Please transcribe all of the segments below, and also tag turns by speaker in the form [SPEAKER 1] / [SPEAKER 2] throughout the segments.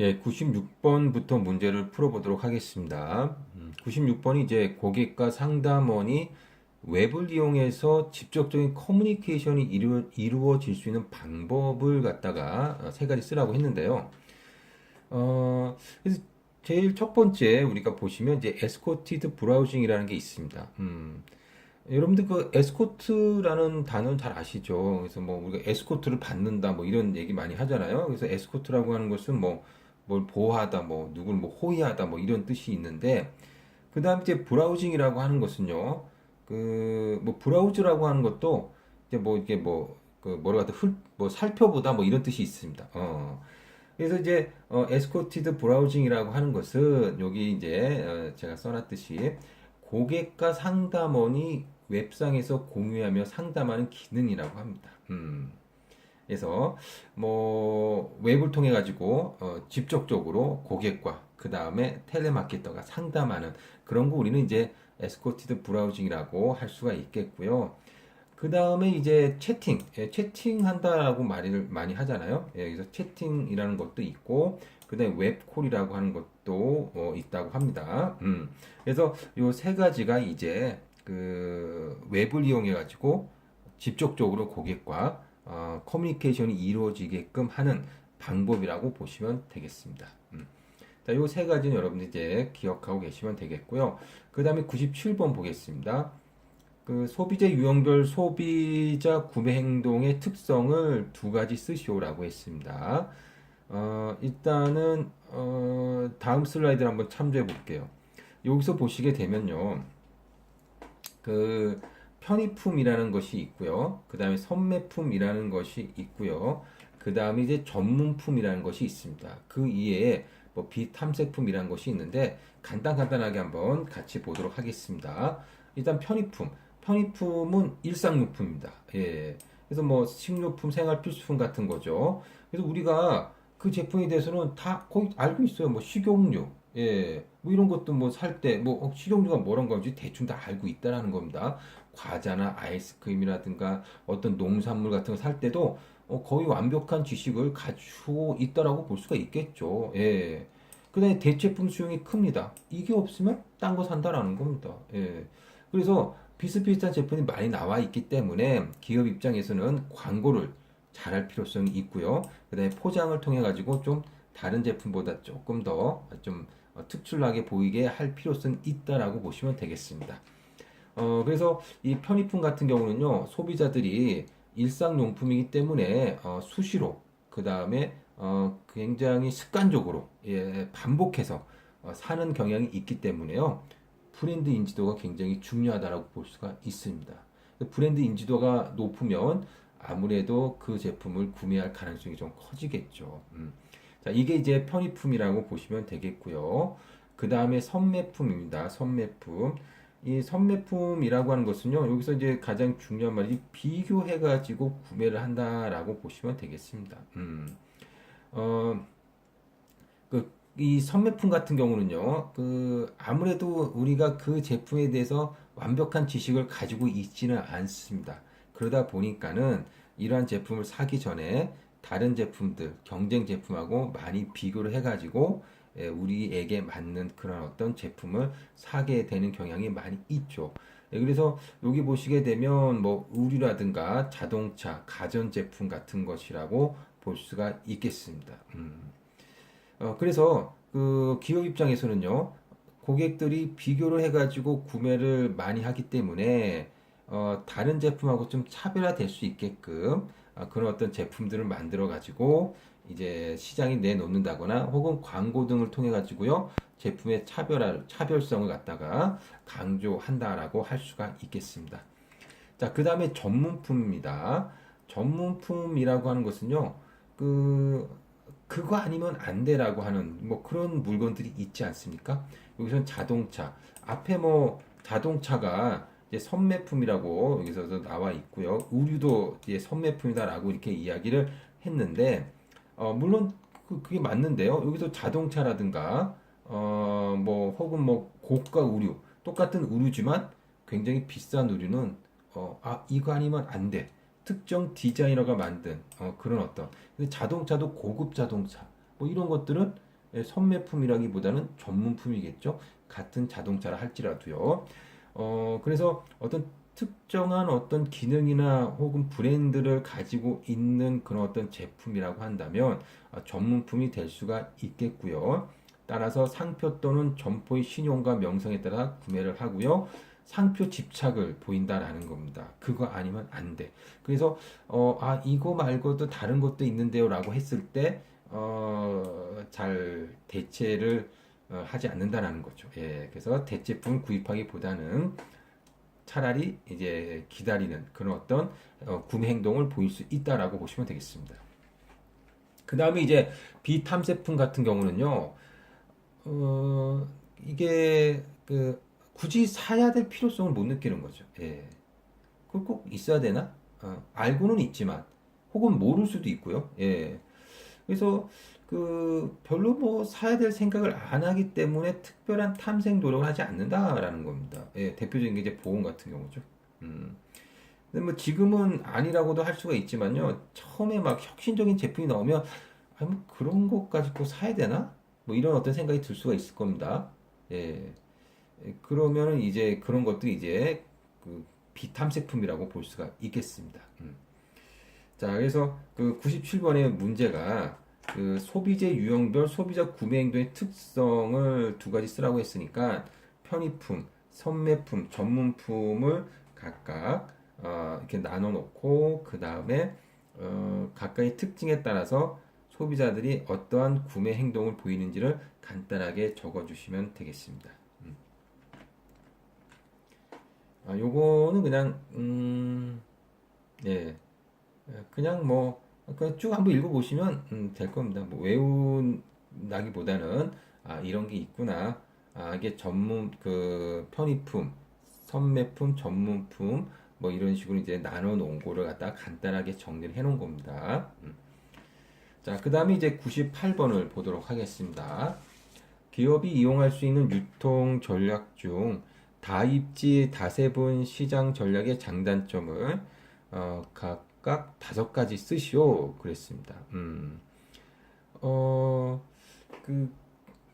[SPEAKER 1] 예, 96번부터 문제를 풀어보도록 하겠습니다. 음, 96번이 이제 고객과 상담원이 웹을 이용해서 직접적인 커뮤니케이션이 이루, 이루어질 수 있는 방법을 갖다가 어, 세 가지 쓰라고 했는데요. 어, 그래서 제일 첫 번째 우리가 보시면 이제 에스코티드 브라우징이라는 게 있습니다. 음, 여러분들 그 에스코트라는 단어는 잘 아시죠? 그래서 뭐 우리가 에스코트를 받는다 뭐 이런 얘기 많이 하잖아요. 그래서 에스코트라고 하는 것은 뭐 뭘 보호하다 뭐 누굴 뭐 호위하다 뭐 이런 뜻이 있는데 그 다음 이제 브라우징이라고 하는 것은요. 그 뭐 브라우즈라고 하는 것도 이제 뭐 이게 뭐 그 뭐라 하다 훑 뭐 살펴보다 뭐 이런 뜻이 있습니다. 어. 그래서 이제 어, 에스코티드 브라우징이라고 하는 것은 여기 이제 어, 제가 써놨듯이 고객과 상담원이 웹상에서 공유하며 상담하는 기능이라고 합니다. 음. 그래서 뭐 웹을 통해 가지고 어, 직접적으로 고객과 그 다음에 텔레마케터가 상담하는 그런 거 우리는 이제 에스코티드 브라우징이라고 할 수가 있겠고요. 그 다음에 이제 채팅, 예, 채팅한다라고 말을 많이 하잖아요. 예, 그래서 채팅이라는 것도 있고, 그 다음에 웹콜이라고 하는 것도 어, 있다고 합니다. 음, 그래서 요 세 가지가 이제 그 웹을 이용해 가지고 직접적으로 고객과 어, 커뮤니케이션이 이루어지게끔 하는 방법이라고 보시면 되겠습니다. 음. 자, 요 세 가지는 여러분들 이제 기억하고 계시면 되겠고요. 그 다음에 97번 보겠습니다. 그 소비재 유형별 소비자 구매 행동의 특성을 두 가지 쓰시오라고 했습니다. 어, 일단은 어, 다음 슬라이드를 한번 참조해 볼게요. 여기서 보시게 되면요. 그 편의품이라는 것이 있고요. 그 다음에 선매품이라는 것이 있고요. 그 다음에 이제 전문품이라는 것이 있습니다. 그 이외에 뭐 비탐색품이라는 것이 있는데 간단 간단하게 한번 같이 보도록 하겠습니다. 일단 편의품. 편의품은 일상용품입니다. 예. 그래서 뭐 식료품, 생활 필수품 같은 거죠. 그래서 우리가 그 제품에 대해서는 다 거의 알고 있어요. 뭐 식용유, 예, 뭐 이런 것도 뭐 살 때 뭐 식용유가 뭐란 건지 대충 다 알고 있다라는 겁니다. 과자나 아이스크림이라든가 어떤 농산물 같은 거 살 때도 어, 거의 완벽한 지식을 가지고 있다라고 볼 수가 있겠죠. 예. 그 다음에 대체품 수용이 큽니다. 이게 없으면 딴 거 산다라는 겁니다. 예. 그래서 비슷비슷한 제품이 많이 나와 있기 때문에 기업 입장에서는 광고를 잘할 필요성이 있고요. 그 다음에 포장을 통해 가지고 좀 다른 제품보다 조금 더 좀 특출나게 보이게 할 필요성이 있다라고 보시면 되겠습니다. 어, 그래서 이 편의품 같은 경우는요, 소비자들이 일상용품이기 때문에 어, 수시로, 그 다음에 어, 굉장히 습관적으로 예, 반복해서 어, 사는 경향이 있기 때문에요. 브랜드 인지도가 굉장히 중요하다라고 볼 수가 있습니다. 브랜드 인지도가 높으면 아무래도 그 제품을 구매할 가능성이 좀 커지겠죠. 음. 자, 이게 이제 편의품이라고 보시면 되겠고요. 그 다음에 선매품입니다. 선매품. 이 선매품이라고 하는 것은요, 여기서 이제 가장 중요한 말이 비교해가지고 구매를 한다라고 보시면 되겠습니다. 음. 어, 그, 이 선매품 같은 경우는요, 그, 아무래도 우리가 그 제품에 대해서 완벽한 지식을 가지고 있지는 않습니다. 그러다 보니까는 이러한 제품을 사기 전에 다른 제품들, 경쟁 제품하고 많이 비교를 해가지고 예, 우리에게 맞는 그런 어떤 제품을 사게 되는 경향이 많이 있죠. 예, 그래서 여기 보시게 되면 뭐 의류라든가 자동차, 가전제품 같은 것이라고 볼 수가 있겠습니다. 음. 어, 그래서 그 기업 입장에서는요, 고객들이 비교를 해가지고 구매를 많이 하기 때문에 어, 다른 제품하고 좀 차별화될 수 있게끔 어, 그런 어떤 제품들을 만들어 가지고 이제 시장에 내놓는다거나 혹은 광고 등을 통해 가지고요 제품의 차별화 차별성을 갖다가 강조한다라고 할 수가 있겠습니다. 자, 그 다음에 전문품입니다. 전문품이라고 하는 것은요, 그, 그거 아니면 안 돼라고 하는 뭐 그런 물건들이 있지 않습니까? 여기서는 자동차. 앞에 뭐 자동차가 이제 선매품이라고 여기서 나와 있고요. 의류도 이제 선매품이다라고 이렇게 이야기를 했는데, 어, 물론 그, 그게 맞는데요. 여기서 자동차라든가, 어, 뭐, 혹은 뭐, 고가 의류, 똑같은 의류지만 굉장히 비싼 의류는, 어, 아, 이거 아니면 안 돼. 특정 디자이너가 만든, 어, 그런 어떤. 근데 자동차도 고급 자동차, 뭐 이런 것들은 예, 선매품이라기보다는 전문품이겠죠. 같은 자동차라 할지라도요. 어, 그래서 어떤 특정한 어떤 기능이나 혹은 브랜드를 가지고 있는 그런 어떤 제품이라고 한다면 아, 전문품이 될 수가 있겠고요. 따라서 상표 또는 점포의 신용과 명성에 따라 구매를 하고요. 상표 집착을 보인다라는 겁니다. 그거 아니면 안 돼. 그래서 어, 아 이거 말고도 다른 것도 있는데요라고 했을 때 어, 잘 대체를 어, 하지 않는다라는 거죠. 예, 그래서 대체품 구입하기보다는 차라리 이제 기다리는 그런 어떤 어, 구매 행동을 보일 수 있다라고 보시면 되겠습니다. 그 다음에 이제 비탐색품 같은 경우는요, 어, 이게 그 굳이 사야 될 필요성을 못 느끼는 거죠. 예. 그걸 꼭 있어야 되나? 어, 알고는 있지만, 혹은 모를 수도 있고요. 예. 그래서 그 별로 뭐 사야 될 생각을 안 하기 때문에 특별한 탐색 노력을 하지 않는다라는 겁니다. 예, 대표적인 게 이제 보험 같은 경우죠. 음. 근데 뭐 지금은 아니라고도 할 수가 있지만요. 처음에 막 혁신적인 제품이 나오면 아, 뭐 그런 것까지 꼭 사야 되나? 뭐 이런 어떤 생각이 들 수가 있을 겁니다. 예. 예, 그러면은 이제 그런 것도 이제 그 비탐색품이라고 볼 수가 있겠습니다. 음. 자, 그래서 그 97번의 문제가 그 소비재 유형별 소비자 구매 행동의 특성을 두 가지 쓰라고 했으니까 편의품, 선매품, 전문품을 각각 어, 이렇게 나눠 놓고 그 다음에 어, 각각의 특징에 따라서 소비자들이 어떠한 구매 행동을 보이는지를 간단하게 적어 주시면 되겠습니다. 음. 아, 요거는 그냥 음, 예. 그냥 뭐 그냥 쭉 한번 읽어보시면 음, 될 겁니다. 뭐 외운다기보다는 아, 이런 게 있구나. 아, 이게 전문 그 편의품, 선매품, 전문품 뭐 이런 식으로 이제 나눠 놓은 거를 갖다 간단하게 정리를 해 놓은 겁니다. 음. 자, 그 다음에 이제 98번을 보도록 하겠습니다. 기업이 이용할 수 있는 유통 전략 중 다입지 다세분 시장 전략의 장단점을 어, 각 각 다섯 가지 쓰시오 그랬습니다. 음, 어, 그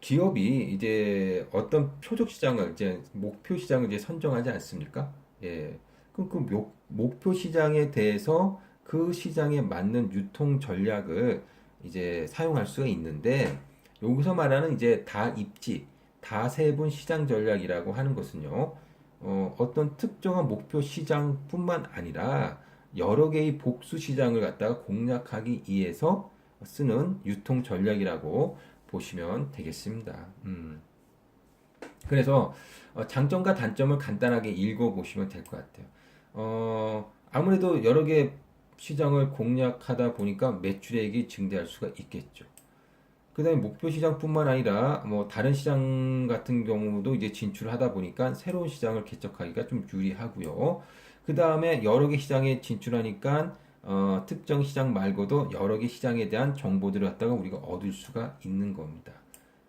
[SPEAKER 1] 기업이 이제 어떤 표적 시장을 이제 목표 시장을 이제 선정하지 않습니까? 예. 그럼 그 목, 목표 시장에 대해서 그 시장에 맞는 유통 전략을 이제 사용할 수가 있는데 여기서 말하는 이제 다 입지, 다 세분 시장 전략이라고 하는 것은요. 어, 어떤 특정한 목표 시장뿐만 아니라 여러 개의 복수 시장을 갖다가 공략하기 위해서 쓰는 유통 전략이라고 보시면 되겠습니다. 음. 그래서 어, 장점과 단점을 간단하게 읽어보시면 될 것 같아요. 어, 아무래도 여러 개 시장을 공략하다 보니까 매출액이 증대할 수가 있겠죠. 그 다음에 목표 시장뿐만 아니라 뭐 다른 시장 같은 경우도 이제 진출을 하다 보니까 새로운 시장을 개척하기가 좀 유리하고요. 그 다음에 여러 개 시장에 진출하니까 어, 특정 시장 말고도 여러 개 시장에 대한 정보들을 갖다가 우리가 얻을 수가 있는 겁니다.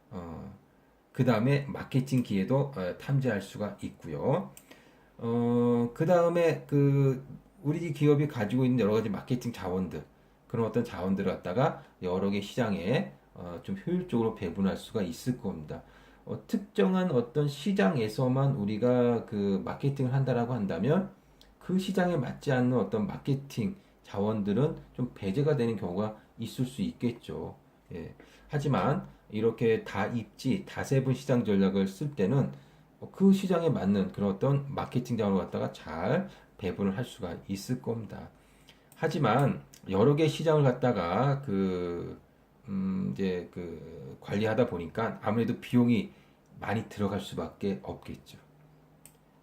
[SPEAKER 1] 어, 그 다음에 마케팅 기회도 어, 탐지할 수가 있고요. 어, 그 다음에 그 우리 기업이 가지고 있는 여러 가지 마케팅 자원들 그런 어떤 자원들을 갖다가 여러 개 시장에 어, 좀 효율적으로 배분할 수가 있을 겁니다. 어, 특정한 어떤 시장에서만 우리가 그 마케팅을 한다라고 한다면 그 시장에 맞지 않는 어떤 마케팅 자원들은 좀 배제가 되는 경우가 있을 수 있겠죠. 예. 하지만 이렇게 다 입지, 다세분 시장 전략을 쓸 때는 그 시장에 맞는 그런 어떤 마케팅 자원을 갖다가 잘 배분을 할 수가 있을 겁니다. 하지만 여러 개 시장을 갖다가 그, 음, 이제 그 관리하다 보니까 아무래도 비용이 많이 들어갈 수밖에 없겠죠.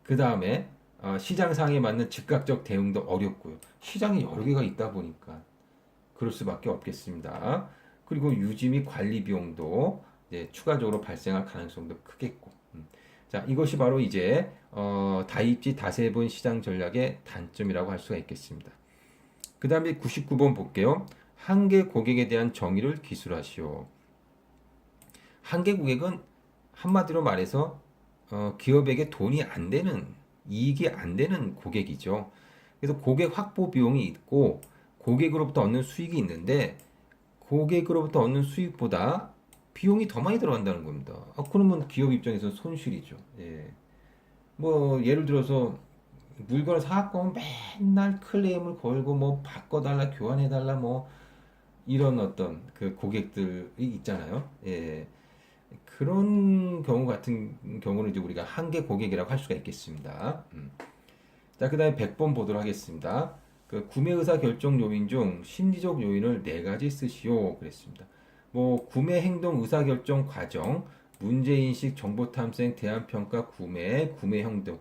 [SPEAKER 1] 그 다음에 어, 시장 상에 맞는 즉각적 대응도 어렵고요. 시장이 여러 개가 있다 보니까 그럴 수밖에 없겠습니다. 그리고 유지 및 관리 비용도 추가적으로 발생할 가능성도 크겠고. 음. 자, 이것이 바로 이제 어, 다입지 다세분 시장 전략의 단점이라고 할 수가 있겠습니다. 그 다음에 99번 볼게요. 한계 고객에 대한 정의를 기술하시오. 한계 고객은 한마디로 말해서 어, 기업에게 돈이 안 되는 이익이 안 되는 고객이죠. 그래서 고객 확보 비용이 있고 고객으로부터 얻는 수익이 있는데 고객으로부터 얻는 수익보다 비용이 더 많이 들어간다는 겁니다. 아, 그러면 기업 입장에서 손실이죠. 예. 뭐 예를 들어서 물건을 사갖고 맨날 클레임을 걸고 뭐 바꿔달라 교환해달라 뭐 이런 어떤 그 고객들이 있잖아요. 예. 그런 경우 같은 경우는 이제 우리가 한계 고객이라고 할 수가 있겠습니다. 음. 자, 그 다음에 100번 보도록 하겠습니다. 그 구매 의사 결정 요인 중 심리적 요인을 네 가지 쓰시오. 그랬습니다. 뭐, 구매 행동 의사 결정 과정, 문제인식, 정보 탐색, 대안 평가, 구매, 구매 행동.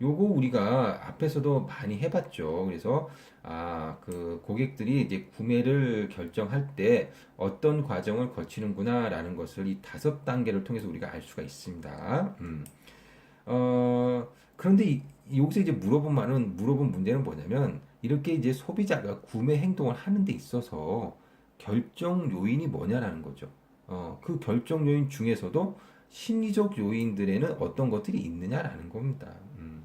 [SPEAKER 1] 요거 우리가 앞에서도 많이 해봤죠. 그래서 아, 그 고객들이 이제 구매를 결정할 때 어떤 과정을 거치는구나라는 것을 이 다섯 단계를 통해서 우리가 알 수가 있습니다. 음. 어, 그런데 이, 여기서 이제 물어본 말은 물어본 문제는 뭐냐면 이렇게 이제 소비자가 구매 행동을 하는 데 있어서 결정 요인이 뭐냐라는 거죠. 어, 그 결정 요인 중에서도 심리적 요인들에는 어떤 것들이 있느냐라는 겁니다. 음.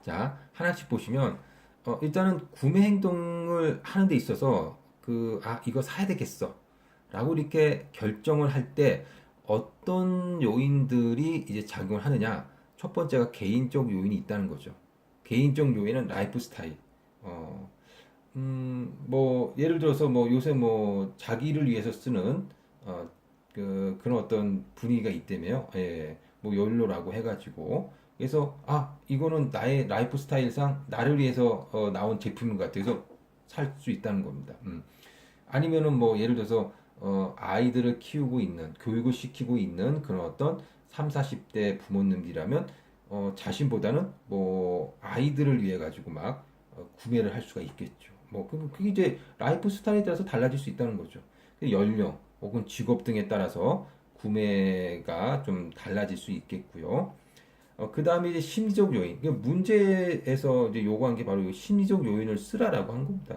[SPEAKER 1] 자, 하나씩 보시면 어, 일단은 구매 행동을 하는 데 있어서 그, 아, 이거 사야 되겠어. 라고 이렇게 결정을 할 때 어떤 요인들이 이제 작용을 하느냐. 첫 번째가 개인적 요인이 있다는 거죠. 개인적 요인은 라이프 스타일. 어, 음, 뭐, 예를 들어서 뭐 요새 뭐 자기를 위해서 쓰는, 어, 그, 그런 어떤 분위기가 있다며요. 예, 뭐 연로라고 해가지고. 그래서, 아, 이거는 나의 라이프 스타일상 나를 위해서 어, 나온 제품인 것 같아서 살 수 있다는 겁니다. 음. 아니면은 뭐 예를 들어서 어, 아이들을 키우고 있는 교육을 시키고 있는 그런 어떤 3, 40대 부모님이라면 어, 자신보다는 뭐 아이들을 위해 가지고 막 어, 구매를 할 수가 있겠죠. 뭐 그- 그게 이제 라이프 스타일에 따라서 달라질 수 있다는 거죠. 그 연령 혹은 직업 등에 따라서 구매가 좀 달라질 수 있겠고요. 어, 그 다음에 이제 심리적 요인. 그러니까 문제에서 이제 요구한 게 바로 이 심리적 요인을 쓰라라고 한 겁니다.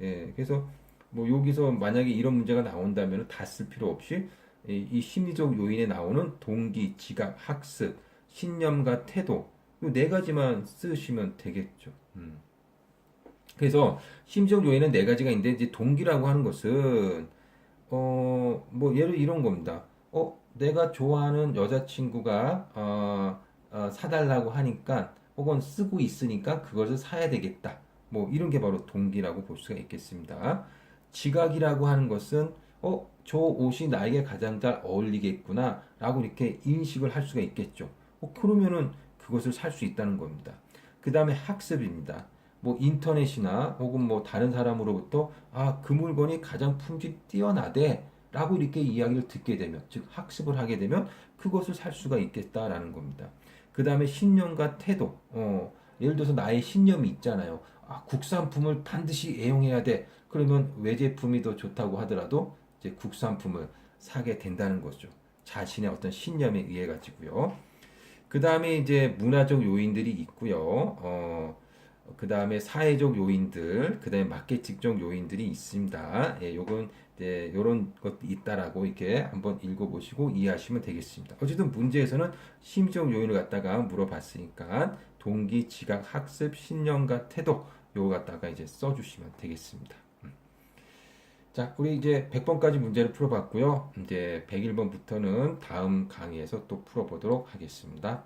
[SPEAKER 1] 예, 그래서 뭐 여기서 만약에 이런 문제가 나온다면 다 쓸 필요 없이 이, 이 심리적 요인에 나오는 동기, 지각, 학습, 신념과 태도 이 네 가지만 쓰시면 되겠죠. 음. 그래서 심리적 요인은 네 가지가 있는데 이제 동기라고 하는 것은 어 뭐 예를 이런 겁니다. 어 내가 좋아하는 여자친구가 어, 어, 사달라고 하니까 혹은 쓰고 있으니까 그것을 사야 되겠다. 뭐 이런 게 바로 동기라고 볼 수가 있겠습니다. 지각이라고 하는 것은 어, 저 옷이 나에게 가장 잘 어울리겠구나 라고 이렇게 인식을 할 수가 있겠죠. 어, 그러면은 그것을 살 수 있다는 겁니다. 그 다음에 학습입니다. 뭐 인터넷이나 혹은 뭐 다른 사람으로부터 아, 그 물건이 가장 품질 뛰어나대 라고 이렇게 이야기를 듣게 되면 즉 학습을 하게 되면 그것을 살 수가 있겠다라는 겁니다. 그 다음에 신념과 태도 어, 예를 들어서 나의 신념이 있잖아요. 아, 국산품을 반드시 애용해야 돼. 그러면 외제품이 더 좋다고 하더라도 이제 국산품을 사게 된다는 거죠. 자신의 어떤 신념에 의해 가지고요. 그 다음에 이제 문화적 요인들이 있고요. 어, 그 다음에 사회적 요인들, 그 다음에 마케팅적 요인들이 있습니다. 예, 요건 이제 요런 것도 있다라고 이렇게 한번 읽어보시고 이해하시면 되겠습니다. 어쨌든 문제에서는 심리적 요인을 갖다가 물어봤으니까 동기, 지각, 학습, 신념과 태도 요거 갖다가 이제 써주시면 되겠습니다. 음. 자, 우리 이제 100번까지 문제를 풀어봤고요. 이제 101번부터는 다음 강의에서 또 풀어보도록 하겠습니다.